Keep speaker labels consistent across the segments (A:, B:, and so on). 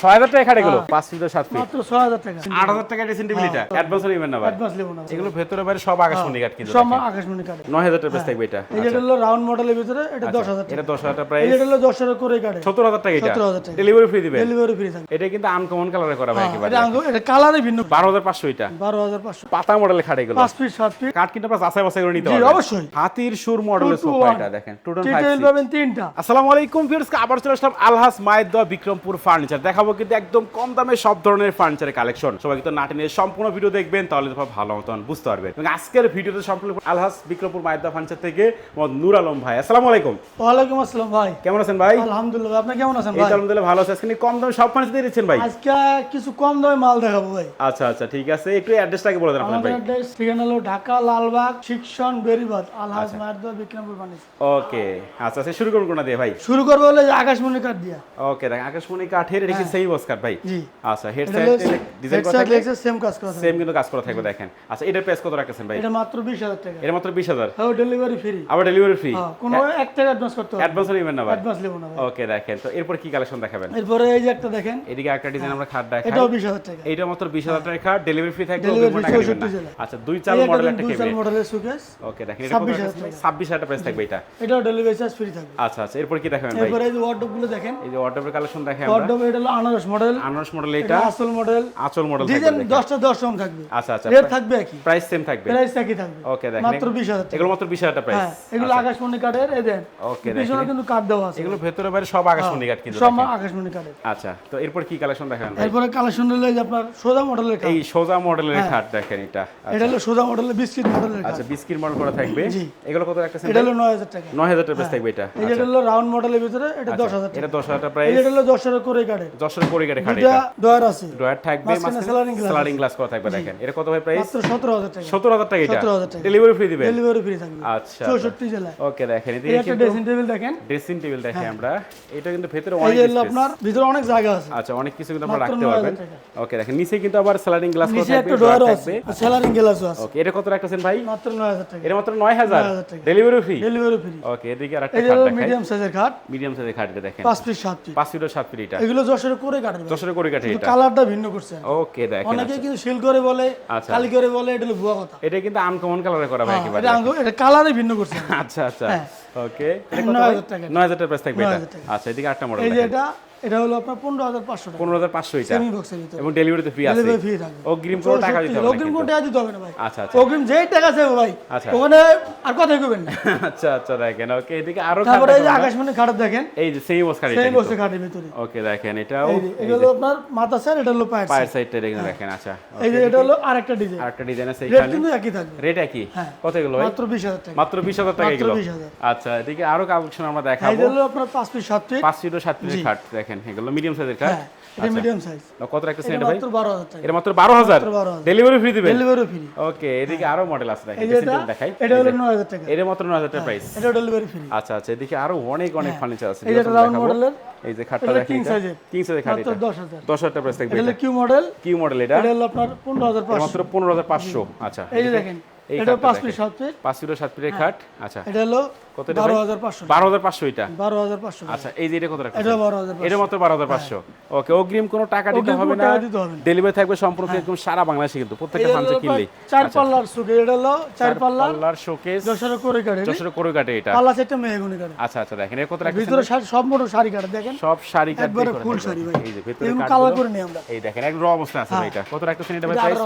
A: ছয় হাজার টাকা এগুলো?
B: হ্যাঁ।
A: ফিট সাত ফিট।
B: মাত্র ছয় হাজার টাকা।
A: আট হাজার টাকা ড্রেসিং টেবিল অ্যাডভান্স নেবেন না ভাই।
B: অ্যাডভান্স লেবো না।
A: এগুলো ভেতরে বাইরে সব আকাশমণি কাঠ কিন্তু
B: সব আকাশমণি কাটে
A: নয় হাজার টাকা থাকবে এটা।
B: এই হলো রাউন্ড মডেলের ভিতরে এটা দশ হাজার টাকা।
A: এটা দশ হাজার টাকা প্রাইস
B: যেটা হলো দশ হাজার করে কাটে
A: সত্তর হাজার টাকা এটা।
B: সত্তর হাজার টাকা।
A: ডেলিভারি ফ্রি দিবেন।
B: ডেলিভারি ফ্রি থাকে
A: এটা কিন্তু আনকমন কালারে করা ভাই একেবারে।
B: এটা কালারে ভিন্ন।
A: বারো হাজার পাঁচশো এটা।
B: বারো হাজার পাঁচশো।
A: পাতা মডেলের খাট এগুলো।
B: পাঁচ ফিট সাত ফিট।
A: কাঠ কিন্তু আপনার যাচাই বাছাই করে নিতে
B: জি অবশ্যই।
A: হাতির সুর মডেলের সোফা এটা দেখেন। টু টোন
B: পাবেন তিনটা।
A: আসসালামু আলাইকুম ভিউয়ার্স আবার চলে আসলাম আলহাস মায়ের দোয়া বিক্রমপুর ফার্নিচার দেখাবো কিন্তু একদম কম দামে সব ধরনের ফার্নিচারের কালেকশন সবাই কিন্তু নাটিনের সম্পূর্ণ ভিডিও দেখবেন তাহলে তো ভালো মতন বুঝতে পারবেন। এবং আজকের ভিডিওতে সম্পূর্ণ আলহাস বিক্রমপুর মায়ের দোয়া ফার্নিচার থেকে মোহাম্মদ নূর আলম ভাই। আসসালামু আলাইকুম।
B: ওয়ালাইকুম আসসালাম ভাই।
A: কেমন আছেন ভাই?
B: আলহামদুলিল্লাহ আপনি কেমন আছেন ভাই?
A: আলহামদুলিল্লাহ ভালো আছে। আজকে কম দামে সব ফার্নিচার দিয়ে দিচ্ছেন ভাই?
B: আজকে কিছু কম দামে মাল দেখাবো ভাই।
A: আচ্ছা আচ্ছা ঠিক আছে। একটু অ্যাড্রেসটাকে বলে দেন আপনার
B: আমাদের
A: ভাই।
B: অ্যাড্রেস ঠিকানা হলো ঢাকা লালবাগ শিক্ষণ বেরিবাদ আলহাজ
A: আচ্ছা।
B: মায়ের বিক্রমপুর বাণিজ্য
A: ওকে আচ্ছা আচ্ছা শুরু করুন কোনা দিয়ে ভাই?
B: শুরু করব হলে আকাশমণি কাঠ দিয়া।
A: ওকে দেখ আকাশমণি কাঠের এটা কি সেই বস ভাই।
B: জি।
A: আচ্ছা হেড সাইড ডিজাইন করা থাকবে
B: সেম কাজ করা থাকে।
A: সেম কিন্তু কাজ করা থাকবে দেখেন। আচ্ছা এটার প্রাইস কত রাখছেন ভাই?
B: এটা মাত্র বিশ হাজার টাকা।
A: এর মাত্র বিশ হাজার?
B: হ্যাঁ ডেলিভারি ফ্রি
A: আবার ডেলিভারি ফ্রি
B: কোনো এক টাকা অ্যাডভান্স করতে হবে
A: অ্যাডভান্স নেবেন না ভাই।
B: অ্যাডভান্স নেব না ভাই।
A: ওকে দেখেন। তো এরপর কি কালেকশন দেখাবেন?
B: এরপরে এই যে একটা দেখেন।
A: এদিকে একটা ডিজাইন আমরা খাট দেখাই।
B: এটাও বিশ হাজার টাকা।
A: এইটা মাত্র বিশ হাজার টাকা খাট ডেলিভারি ফ্রি থাকবে
B: Delivery
A: অগ্রিম
B: free
A: টাকা নেবেন না।
B: 64 জেলা।
A: আচ্ছা দুই চাল
B: একটা
A: মডেল
B: দেখেন
A: একটা
B: দুই
A: কেবিনেট
B: মডেলের সুকেস
A: ওকে দেখেন এটা
B: 26,000
A: রাখছেন 26000 টাকা প্রাইস থাকবে এটা।
B: এটাও ডেলিভারি চার্জ ফ্রি থাকবে।
A: আচ্ছা আচ্ছা এরপর কি দেখাবেন ভাই?
B: এরপরে এই যে ওয়ার্ডরোবগুলো দেখেন।
A: এই যে অর্ডারের কালেকশন দেখে আমরা।
B: ওয়ার্ডরোব এটা হলো আনারস মডেল
A: আনারস মডেল
B: এটা আচল মডেল
A: আচল মডেল
B: ডিজাইন 10টা 10 রকম থাকবে।
A: আচ্ছা আচ্ছা
B: রেট থাকবে একই।
A: প্রাইস সেম থাকবে।
B: প্রাইস একই থাকবে।
A: ওকে দেখেন।
B: মাত্র 20000
A: এগুলো মাত্র 20000 টাকা প্রাইস
B: হ্যাঁ, এগুলো আচ্ছা। আকাশমণি কাঠের এই দেন।
A: ওকে দেখেন।
B: পিছনে কিন্তু কাঠ দেওয়া আছে।
A: এগুলো ভেতরে বাইরে সব আকাশমণি কাঠ কিন্তু
B: হ্যাঁ,
A: সব
B: আকাশমণি কাঠের।
A: আচ্ছা তো এরপর কি কালেকশন দেখান
B: এরপর কালেকশন হলো আপনার সোজা মডেলের কাঠ।
A: এই সোজা মডেলের হ্যাঁ। কাঠ দেখেন এটা। আচ্ছা।
B: এটা হলো সোজা মডেলের বিস্কিট মডেলের
A: আচ্ছা বিস্কিট মডেল করা থাকবে। এগুলো কত একটা
B: এটা হলো 9000 টাকা।
A: 9000 টাকা থাকবে এটা।
B: এটা আচ্ছা। হলো রাউন্ড মডেলের ভিতরে এটা 10000 টাকা।
A: এটা 10000 টাকা প্রাইস
B: এটা হলো 10 করে কাঠের।
A: 10 মাত্র আসলে কোরিগেটে খাটে
B: এটা ডয়ার আছে।
A: ডয়ার থাকবে
B: মাসে
A: স্লারিং গ্লাস করা থাকবে দেখেন। এটা কত ভাই প্রাইস
B: মাত্র 17000 টাকা।
A: 17000 টাকা এটা?
B: 17000 টাকা।
A: ডেলিভারি ফ্রি দিবেন?
B: ডেলিভারি ফ্রি থাকবে।
A: আচ্ছা।
B: 64 জেলা
A: ওকে দেখেন এটা
B: একটা ড্রেসিং টেবিল দেখেন।
A: ড্রেসিং টেবিল দেখেন আমরা। এটা কিন্তু ভিতরে অনেক স্পেস
B: আপনার ভিতরে অনেক জায়গা আছে।
A: আচ্ছা অনেক কিছু কিন্তু আপনারা রাখতে পারবেন। ওকে দেখেন নিচে কিন্তু আবার স্লারিং গ্লাস করা থাকবে ডয়ার
B: আছে স্লারিং গ্লাসও আছে।
A: ওকে এটা কত রাখতেছেন ভাই?
B: মাত্র 9000 টাকা।
A: এটা মাত্র
B: 9000
A: delivery free
B: delivery free
A: okay এদিকে
B: আরেকটা
A: খাট দেখেন
B: মিডিয়াম সাইজের খাট
A: মিডিয়াম সাইজের খাট দেখেন।
B: 5 ফিট 7 ফিট
A: 5 ফিট 7 ফিট এটা।
B: এগুলো যশোরের করে কাটবে
A: যশোরে করে কাটে এটা?
B: কালারটা ভিন্ন করছে।
A: ওকে দেখেন
B: অনেকে কিন্তু শিল করে বলে
A: আচ্ছা।
B: কালি করে বলে এটা ভুয়া কথা।
A: এটা কিন্তু আনকমন কালারে করা ভাই একেবারে।
B: এটা কালারে ভিন্ন করছে।
A: আচ্ছা আচ্ছা।
B: হ্যাঁ।
A: ওকে
B: নয় হাজার টাকা।
A: নয় হাজার টাকা প্রাইস থাকবে এটা? আচ্ছা এদিকে আটটা মডেল
B: এই যে এটা এটা হলো আপনার পনেরো হাজার পাঁচশো টাকা।
A: পনেরো হাজার পাঁচশো এটা?
B: সেমি বক্সের ভিতরে
A: এবং ফ্রি আছে?
B: ডেলিভারি ফ্রি
A: অগ্রিম কোনো টাকা দিতে হবে
B: অগ্রিম কোন। টাকা দিতে হবে না ভাই।
A: আচ্ছা আচ্ছা।
B: অগ্রিম যেই টাকা ভাই
A: আচ্ছা।
B: ওখানে আর কথাই কইবেন না।
A: আচ্ছা আচ্ছা দেখেন ওকে এদিকে আরও
B: তারপরে এই যে আকাশমণি খাট দেখেন।
A: এই যে খাট
B: বক্সের খাটের ভিতরে।
A: ওকে দেখেন এটাও
B: এই যে এগুলো আপনার মাথা এটা হলো পায়ের
A: পায়ের সাইডটা দেখেন দেখেন আচ্ছা।
B: এই যে এটা হলো আরেকটা ডিজাইন
A: আরেকটা ডিজাইন আছে
B: রেট কিন্তু একই থাকবে।
A: রেট একই?
B: হ্যাঁ।
A: কত এগুলো
B: মাত্র বিশ হাজার টাকা।
A: মাত্র বিশ হাজার টাকা এগুলো? আচ্ছা এদিকে আরও কালেকশন আমরা
B: এই
A: দেখাবো।
B: যে হলো আপনার পাঁচ পিস সাত পিস
A: পাঁচ ফিট ও সাত ফিটের খাট দেখেন। এগুলো মিডিয়াম সাইজের
B: হ্যাঁ এটা মিডিয়াম সাইজ
A: কত রাখতেছেন
B: এটা
A: ভাই? এটা মাত্র বারো হাজার?
B: মাত্র 12,000
A: ডেলিভারি ফ্রি দিবেন?
B: ডেলিভারি ফ্রি
A: ওকে এদিকে আরও মডেল আছে দেখেন
B: এটা
A: দেখাই।
B: এটা হলো নয় হাজার টাকা।
A: এটা মাত্র নয় হাজার টাকা প্রাইস
B: এটা ডেলিভারি ফ্রি
A: আচ্ছা আচ্ছা এদিকে আরও অনেক অনেক ফার্নিচার আছে
B: এটা রাউন্ড মডেলের
A: এই যে খাটটা দেখেন
B: size এর।
A: কিং সাইজের খাট এটা।
B: দশ হাজার।
A: দশ হাজার টাকা প্রাইস থাকবে
B: এটা। কিউ মডেল
A: কি মডেল এটা।
B: এটা হলো আপনার পনেরো হাজার
A: এটা
B: পাঁচশো
A: মাত্র পনেরো হাজার পাঁচশো। আচ্ছা।
B: এই যে দেখেন এটা
A: খাটটা
B: পাঁচ
A: দেখেন।
B: পিস সাত পিস
A: পাঁচ ফিট ও সাত ফিটের খাট। আচ্ছা।
B: এটা হলো
A: কত এটা
B: বারো
A: ভাই?
B: হাজার পাঁচশো।
A: বারো হাজার পাঁচশো এটা।
B: বারো হাজার পাঁচশো।
A: আচ্ছা এই যে এটা কত রাখা
B: এটা বারো হাজার
A: এটা মাত্র বারো হাজার পাঁচশো। ওকে অগ্রিম কোনো টাকা দিতে হবে না। ডেলিভারি থাকবে সম্পূর্ণ একদম সারা বাংলাদেশে কিন্তু। প্রত্যেকটা ফার্নিচার
B: হলো
A: কিনলেই।
B: চার পাল্লার সুকে। এটা হলো চার পাল্লার
A: পাল্লার শোকেস
B: যশোরে করে কাটে
A: যশোরে করে কাটে এটা।
B: পাল্লা সেটটা মেহগুনি কাটে
A: আচ্ছা আচ্ছা দেখেন। এর কত রাখা
B: ভিতরে সব মোটর শাড়ি কাটে দেখেন।
A: সব শাড়ি কাট
B: একবারে ফুল শাড়ি ভাই।
A: এই যে ভিতরে কাট
B: কালার করে নিই আমরা।
A: এই দেখেন একদম অবস্থা আছে ভাই এটা। কত রাখতেছেন এটা ভাই
B: এটা
A: প্রাইস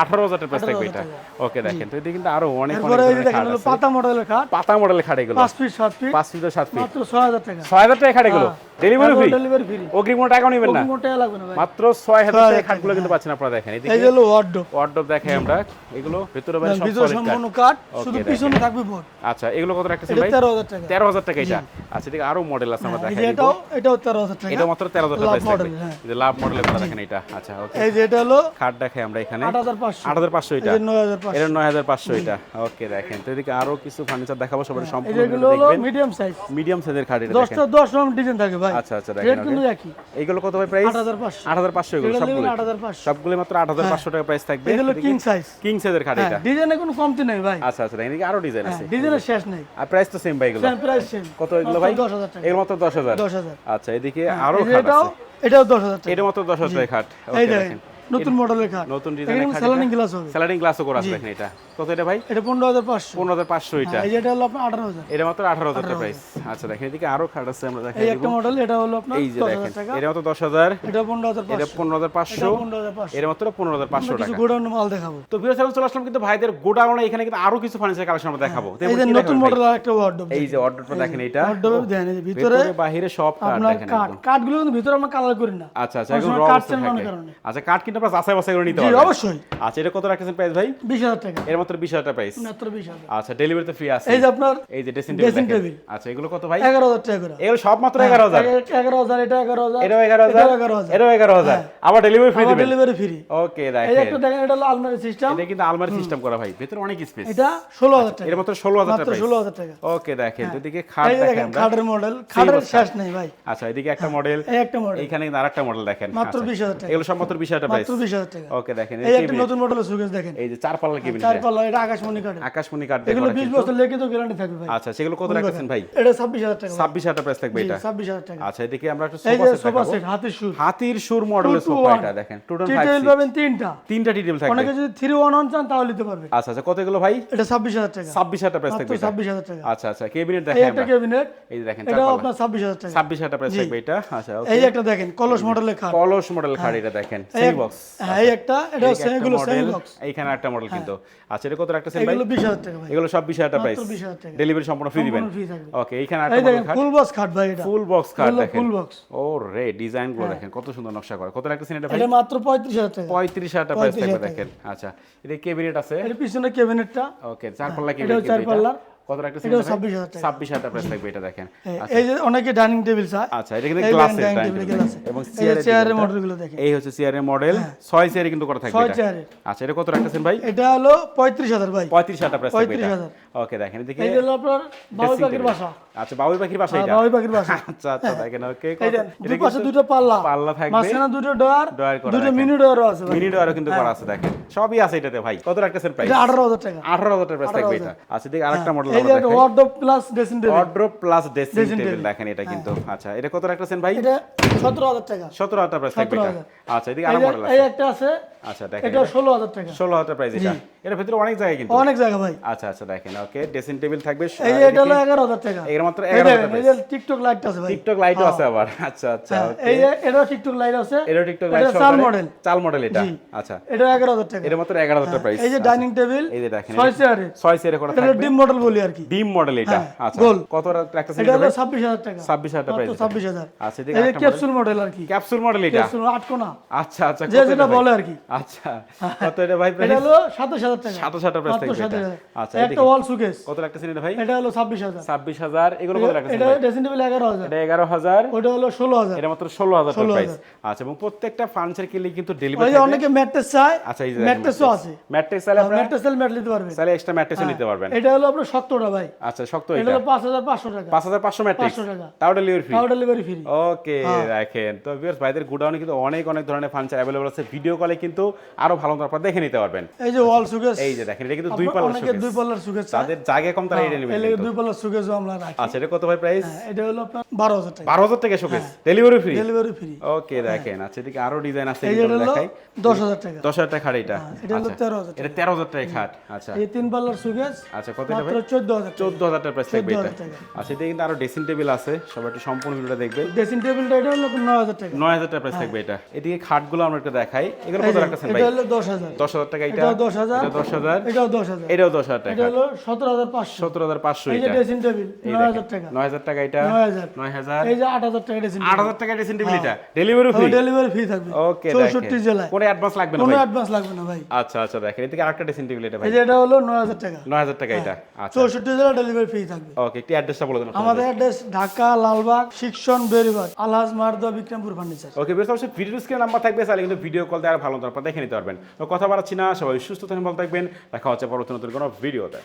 B: আঠারো হাজার টাকা
A: প্রাইস থাকবে এটা। ওকে দেখেন। তো এদিকে কিন্তু আরও অনেক অনেক
B: দেখেন। পাতা মডেলের খাট।
A: পাতা মডেলের খাট এগুলো।
B: পাঁচ পিস সাত পিস
A: পাঁচ ফিট ও সাত ফিট
B: মাত্র ছয় হাজার টাকা।
A: ছয় হাজার টাকা খাট এগুলো? ডেলিভারি ফ্রি
B: ডেলিভারি ফ্রি
A: অগ্রিম কোনো টাকাও নেবেন না?
B: কোনো টাকা লাগবে না
A: মাত্র ছয় হাজার টাকা। খাটগুলো কিন্তু পাচ্ছেন আপনারা দেখেন। এদিকে
B: এই হলো ওয়ার্ডরোব
A: ওয়ার্ডরোব দেখাই আমরা। এগুলো ভেতরে বাইরে সব
B: ভিতরে সম্পূর্ণ কাঠ শুধু পিছনে থাকবে বোর্ড
A: আচ্ছা এগুলো কত রাখতেছেন ভাই?
B: তেরো হাজার টাকা।
A: তেরো হাজার টাকা এটা। আচ্ছা এদিকে আরও মডেল আছে আমরা দেখাই
B: যে এটাও এটাও তেরো হাজার টাকা।
A: এটা মাত্র তেরো হাজার টাকা
B: লাভ
A: প্রাইস
B: হ্যাঁ।
A: এই লাভ মডেলের কথা দেখেন এটা। আচ্ছা ওকে
B: এই যে এটা হলো
A: খাট দেখাই আমরা এখানে।
B: আট হাজার পাঁচশো।
A: আট হাজার পাঁচশো
B: এই
A: এটা।
B: যে নয় হাজার পাঁচশো।
A: এটা ওকে দেখেন। তো এদিকে আরও কিছু ফার্নিচার দেখাবো সবাই
B: এই
A: সম্পূর্ণ
B: যে এগুলো হলো
A: দেখবেন।
B: মিডিয়াম সাইজ
A: মিডিয়াম সাইজের খাট এটা দেখেন।
B: দশটা দশ রকম ডিজাইন থাকে ভাই।
A: আচ্ছা আচ্ছা দেখেন
B: কিন্তু একই।
A: কত ভাই প্রাইস এগুলো সবগুলো সবগুলো মাত্র হাজার পাঁচশো টাকা প্রাইস থাকবে।
B: এগুলো কিং সাইজ
A: কিং সাইজের খাট এটা?
B: ডিজাইনে কোনো কমতি নেই ভাই।
A: আচ্ছা আচ্ছা দেখেন আরও ডিজাইন আছে।
B: ডিজাইনের শেষ নেই।
A: আর প্রাইস তো সেম ভাই এগুলো।
B: প্রাইস সেম
A: কত এগুলো ভাই?
B: টাকা।
A: এর মাত্র আচ্ছা এদিকে
B: আরও
A: খাট
B: এটাও
A: আছে।
B: এটাও দশ হাজার টাকা।
A: এটা মাত্র দশ হাজার টাকা খাট।
B: এই
A: ওকে
B: দেখেন। নতুন মডেলের খাট
A: নতুন ডিজাইনের খাট
B: স্যালানিং গ্লাস হবে।
A: স্যালাডিং গ্লাসও করা আছে দেখেন এটা। কত এটা ভাই?
B: এটা পনেরো হাজার পাঁচশো।
A: পনেরো হাজার পাঁচশো এটা।
B: এই যেটা হলো আপনার আঠারো হাজার।
A: এটা মাত্র আঠারো হাজার টাকা প্রাইস আচ্ছা দেখেন এদিকে আরও খাট আছে আমরা দেখাই
B: এই একটা মডেল এটা হলো আপনার
A: এই যে
B: দশ
A: দেখেন
B: টাকা।
A: এটা মাত্র দশ হাজার।
B: এটা পনেরো হাজার
A: এটা
B: পাঁচশো।
A: পনেরো হাজার পাঁচশো।
B: এটা
A: মাত্র পনেরো হাজার পাঁচশো
B: কিছু গোডাউন মাল দেখাবো।
A: তো ভিডিও সেভেন চলে আসলাম কিন্তু ভাইদের গোডাউনে এখানে কিন্তু আরও কিছু ফার্নিচার কালেকশন আমরা দেখাবো।
B: এই যে নতুন মডেল আর একটা ওয়ার্ডরোব
A: এই যে অর্ডারটা দেখেন এটা।
B: ওয়ার্ডরোব দেখেন এই ভিতরে
A: বাহিরে সব কাঠ দেখেন।
B: কাঠগুলো কিন্তু ভিতরে আমরা কালার করি না।
A: আচ্ছা আচ্ছা একদম অবস্থা
B: কারণে।
A: আচ্ছা কাঠ কিন্তু আপনারা যাচাই বাছাই করে নিতে পারবেন।
B: অবশ্যই।
A: আচ্ছা এটা কত রাখতেছেন প্রাইস ভাই?
B: বিশ হাজার টাকা।
A: এর মাত্র বিশ হাজার প্রাইস
B: মাত্র বিশ হাজার।
A: আচ্ছা ডেলিভারি তো ফ্রি আছে।
B: এই যে আপনার
A: এই যে ড্রেসিং টেবিল আচ্ছা এগুলো কত ভাই?
B: এগারো হাজার টাকা করে।
A: এগুলো সব মাত্র এগারো হাজার।
B: এ- এগারো হাজার এটা এগারো হাজার।
A: এটাও এগারো হাজার?
B: এগারো হাজার।
A: এটাও এগারো হাজার। আবার ডেলিভারি ফ্রি দিবেন।
B: ডেলিভারি ফ্রি
A: ওকে
B: এই
A: দেখেন।
B: একটা দেখেন এটা হলো আলমারি সিস্টেম
A: এটা কিন্তু আলমারি সিস্টেম করা ভাই। ভেতরে অনেক স্পেস
B: এটা ষোলো হাজার টাকা।
A: এর মাত্র ষোলো হাজার
B: মাত্র
A: টাকা
B: ষোলো হাজার টাকা।
A: ওকে দেখেন। তো এদিকে খাট দেখেন
B: খাটের মডেল খাটের শেষ নেই ভাই।
A: আচ্ছা এদিকে একটা মডেল
B: এই একটা মডেল
A: কিন্তু আরেকটা মডেল দেখেন।
B: মাত্র
A: আচ্ছা।
B: বিশ হাজার টাকা।
A: এগুলো সব মাত্র বিশ হাজার প্রাইস
B: মাত্র বিশ হাজার টাকা।
A: ওকে দেখেন
B: এই একটা নতুন মডেলের সুকেশ দেখেন।
A: এই যে চার পাল্লা কেবিন
B: চার পাল্লা এটা আকাশমণি কাঠের
A: আকাশমণি কাঠ
B: এগুলো
A: দেখো
B: বিশ বছর লিখিত গ্যারান্টি থাকবে ভাই।
A: আচ্ছা সেগুলো কত রাখতেছেন ভাই?
B: এটা ছাব্বিশ হাজার টাকা।
A: ছাব্বিশ হাজার প্রাইস থাকবে এটা।
B: ছাব্বিশ হাজার টাকা।
A: আচ্ছা এদিকে আমরা একটা সোফা সেট
B: সোফা সেট হাতের সুর।
A: হাতির সুর মডেলের সোফা এটা দেখেন টু
B: টি টেবিল পাবেন তিনটা।
A: তিনটা টেবিল থাকবে।
B: অনেকে যদি থ্রি ওয়ান ওয়ান চান তাহলে নিতে পারবে।
A: আচ্ছা আচ্ছা কত এগুলো ভাই?
B: এটা ছাব্বিশ হাজার টাকা।
A: ছাব্বিশ হাজার প্রাইস থাকবে এটা।
B: ছাব্বিশ হাজার টাকা।
A: আচ্ছা আচ্ছা কেবিনেট দেখেন
B: একটা
A: আমরা।
B: ক্যাবিনেট
A: এই যে দেখেন পাল্লা
B: আপনার ছাব্বিশ হাজার টাকা।
A: ছাব্বিশ হাজার প্রাইস থাকবে এটা। আচ্ছা
B: এই একটা দেখেন কলস মডেলের খাট
A: কলস মডেল খাট এটা দেখেন।
B: এক-
A: বক্স
B: হ্যাঁ এই একটা এটা এগুলো সেমি বক্স
A: এইখানে একটা মডেল কিন্তু। আচ্ছা এটা কত রাখতেছেন ভাই
B: এগুলো বিশ হাজার টাকা ভাই।
A: এগুলো সব বিশ হাজার প্রাইস
B: টাকা।
A: ডেলিভারি সম্পূর্ণ ফ্রি দিবেন। ওকে এইখানে একটা মডেল খাট
B: ফুল বক্স খাট ভাই এটা।
A: ফুল বক্স খাট দেখেন।
B: ফুল বক্স
A: ও রে ডিজাইনগুলো দেখেন কত সুন্দর নকশা করে। কত রাখতেছেন এটা ভাই?
B: এটা মাত্র পঁয়ত্রিশ হাজার টাকা।
A: পঁয়ত্রিশ হাজার প্রাইস দেখেন। আচ্ছা এটা কেবিনেট আছে?
B: এর পিছনে ক্যাবিনেটটা
A: ওকে চার পাল্লা কেবিনেট
B: চার পাল্লার
A: কত এটা ভাই?
B: 26,000 টাকা।
A: ছাব্বিশ হাজার প্রাইস থাকবে এটা দেখেন।
B: এই যে অনেকে ডাইনিং টেবিল চায়।
A: আচ্ছা এটা কিন্তু গ্লাসের এবং চেয়ারের
B: মডেলগুলো দেখেন।
A: এই হচ্ছে চেয়ারের মডেল ছয় চেয়ারে কিন্তু করা থাকবে এটা। আচ্ছা এটা কত রাখতেছেন ভাই?
B: এটা হলো পঁয়ত্রিশ হাজার ভাই।
A: পঁয়ত্রিশ হাজার প্রাইস এটা।
B: 35,000
A: ওকে দেখেন এদিকে
B: এই হলো আপনার বাবুই পাখির বাসা।
A: আচ্ছা বাবুই পাখির বাসা
B: হ্যাঁ,
A: এটা?
B: বাবুই পাখির বাসা।
A: আচ্ছা আচ্ছা দেখেন ওকে
B: দুই পাশে দুটো পাল্লা।
A: পাল্লা থাকবে।
B: মাঝখানে দুটো ডোয়ার
A: ডয়ার করা
B: দুটো মিনি ডোয়ারও আছে ভাই।
A: মিনিট কিন্তু করা আছে দেখেন। সবই আছে এটাতে ভাই। কত রাখতেছেন প্রাইস
B: এটা আঠারো হাজার টাকা।
A: আঠারো হাজার প্রাইস থাকবে এটা। আচ্ছা দেখি আরেকটা মডেল
B: এই যে wardrobe plus dressing table
A: wardrobe plus dressing table দেখেন এটা কিন্তু। আচ্ছা এটা কত রাখতেছেন ভাই?
B: এটা সতেরো হাজার টাকা।
A: প্রাইস থাকবে আচ্ছা এদিকে
B: আরও
A: মডেল
B: এই একটা আছে
A: আচ্ছা দেখেন
B: এটা ষোলো হাজার টাকা।
A: ষোলো হাজার প্রাইস এটা। এর ভিতরে অনেক জায়গায় কিন্তু।
B: অনেক জায়গা ভাই।
A: আচ্ছা আচ্ছা দেখেন ওকে ড্রেসিং টেবিল থাকবে।
B: এই এটা হলো এগারো হাজার টাকা।
A: এর মাত্র
B: এই
A: এগারো হাজার
B: এই যে টিকটক লাইট আছে ভাই।
A: টিকটক লাইটও আছে আবার। আচ্ছা আচ্ছা
B: হ্যাঁ, এই যে এটাও টিকটক লাইট আছে।
A: এটা টিকটক লাইট
B: চাল মডেল
A: চাল মডেল এটা। আচ্ছা।
B: এটা এগারো হাজার টাকা।
A: এর মাত্র এগারো হাজার প্রাইস
B: এই যে ডাইনিং টেবিল
A: এই যে দেখেন
B: ছয় চেয়ারে
A: ছয় চেয়ারে করা থাকবে?
B: ডিম মডেল বলি আর কি।
A: ডিম মডেল এটা। আচ্ছা।
B: গোল।
A: কত রাখতেছেন
B: এটা হলো ছাব্বিশ হাজার টাকা।
A: ছাব্বিশ হাজার প্রাইস
B: মাত্র ছাব্বিশ হাজার।
A: আচ্ছা
B: এই যে ক্যাপসুল মডেল আর কি।
A: ক্যাপসুল মডেল এটা?
B: ক্যাপসুল আটকোনা
A: আচ্ছা আচ্ছা
B: যে যেটা বলে আর কি।
A: আচ্ছা কত এটা ভাই প্রাইস
B: এটা হলো সাতাশ হাজার টাকা।
A: সাতাশ হাজার প্রাইস
B: মাত্র
A: থাকবে
B: সাতাশ
A: এটা
B: হাজার।
A: আচ্ছা
B: একটা ওয়াল সুকেস
A: কত রাখতেছেন এটা ভাই?
B: এটা হলো ছাব্বিশ হাজার।
A: ছাব্বিশ হাজার এগুলো কত রাখতেছেন
B: এটা ড্রেসিং টেবিল এগারো হাজার।
A: এটা এগারো হাজার।
B: ওটা হলো ষোলো হাজার।
A: এটা মাত্র ষোলো হাজার টাকা প্রাইস আচ্ছা এবং প্রত্যেকটা ফার্নিচার কিনলে কিন্তু ডেলিভারি
B: অনেকে ম্যাট্রেস চায়
A: আচ্ছা এই যে
B: ম্যাট্রেসও আছে।
A: ম্যাট্রেস চাইলে আপনারা
B: ম্যাট্রেস ম্যাট নিতে পারবে
A: চাইলে এক্সট্রা ম্যাট্রেসও নিতে পারবেন।
B: এটা হলো আপনার ভাই।
A: আচ্ছা শক্ত
B: এটা।
A: এটা
B: হলো টাকা। টাকা।
A: তাও ডেলিভারি ফ্রি
B: তাও ডেলিভারি ফ্রি
A: ওকে রাখেন তো ভিউয়ার্স ভাইদের গুডাউনে কিন্তু অনেক অনেক ধরনের ফার্নিচার অ্যাভেলেবল আছে। ভিডিও কলে কিন্তু আরও ভালো মতো আপনারা দেখে নিতে পারবেন।
B: এই যে ওয়াল সুকেস
A: এই যে দেখেন এটা কিন্তু দুই পাল্লা
B: অনেকে
A: শোকেস
B: দুই পাল্লার সুকেস
A: তাদের জায়গা কম তারা এটা
B: এই লেগে
A: কিন্তু।
B: দুই পাল্লার সুকেসও আমরা রাখি।
A: আচ্ছা এটা কত ভাই প্রাইস
B: হ্যাঁ, এটা হলো আপনার বারো হাজার টাকা।
A: বারো হাজার টাকা showcase delivery free
B: delivery free
A: okay দেখেন আচ্ছা এদিকে আরও ডিজাইন আছে
B: এই এটা
A: দেখাই।
B: দশ হাজার টাকা।
A: দশ হাজার টাকা খাট এটা
B: এটা হলো তেরো হাজার
A: এটা তেরো হাজার টাকা খাট আচ্ছা।
B: এই তিন পাল্লার সুকেস
A: আচ্ছা কত এটা ভাই?
B: মাত্র চোদ্দ হাজার টাকা
A: প্রাইস থাকবে এটা।
B: 14,000
A: আচ্ছা এটা কিন্তু আরও ড্রেসিং টেবিল আছে সবাই একটু সম্পূর্ণ ভিডিওটা দেখবেন
B: ড্রেসিং টেবিলটা এটা হলো নয় হাজার টাকা।
A: নয় হাজার টাকা প্রাইস থাকবে এটা। এদিকে খাটগুলো আমরা একটু দেখাই। এগুলো কত রাখতেছেন ভাই?
B: এটা হলো দশ হাজার।
A: দশ হাজার টাকা এটা
B: এটাও দশ হাজার
A: এটা দশ হাজার
B: এটাও দশ হাজার।
A: এটাও দশ হাজার
B: এটা হলো সতেরো হাজার পাঁচশো।
A: সতেরো হাজার পাঁচশো
B: এই যে
A: এটা।
B: ড্রেসিং টেবিল
A: এই
B: নয়
A: দেখেন।
B: হাজার টাকা।
A: নয় হাজার টাকা এটা।
B: নয় হাজার।
A: নয় হাজার।
B: এই যে আট হাজার টাকা ড্রেসিং
A: আট হাজার টাকা ড্রেসিং টেবিল এটা। ডেলিভারি ফ্রি
B: ডেলিভারি ফ্রি থাকবে।
A: ওকে
B: চৌষট্টি জেলায়।
A: কোনো অ্যাডভান্স লাগবে না
B: কোনো অ্যাডভান্স লাগবে না ভাই।
A: আচ্ছা আচ্ছা দেখেন এদিকে আরেকটা ড্রেসিং টেবিল এটা ভাই।
B: এই যে এটা হলো নয় হাজার টাকা।
A: নয় হাজার টাকা এটা। আচ্ছা।
B: চৌষট্টি জেলা ডেলিভারি ফ্রি থাকবে।
A: ওকে একটু অ্যাড্রেসটা বলে দেন
B: আমাদের অ্যাড্রেস ঢাকা লালবাগ শিক্ষণ বেরিবাগ আলহাজ মারদা বিক্রমপুর ফার্নিচার।
A: ওকে বেশ অবশ্যই ভিডিও স্ক্রিনে নাম্বার থাকবে তাহলে কিন্তু ভিডিও কল দিয়ে আর ভালো মতো আপনারা দেখে নিতে পারবেন। তো কথা বাড়াচ্ছি না, সবাই সুস্থ থাকেন ভালো থাকবেন। দেখা হচ্ছে পরবর্তী নতুন কোনো ভিডিওতে।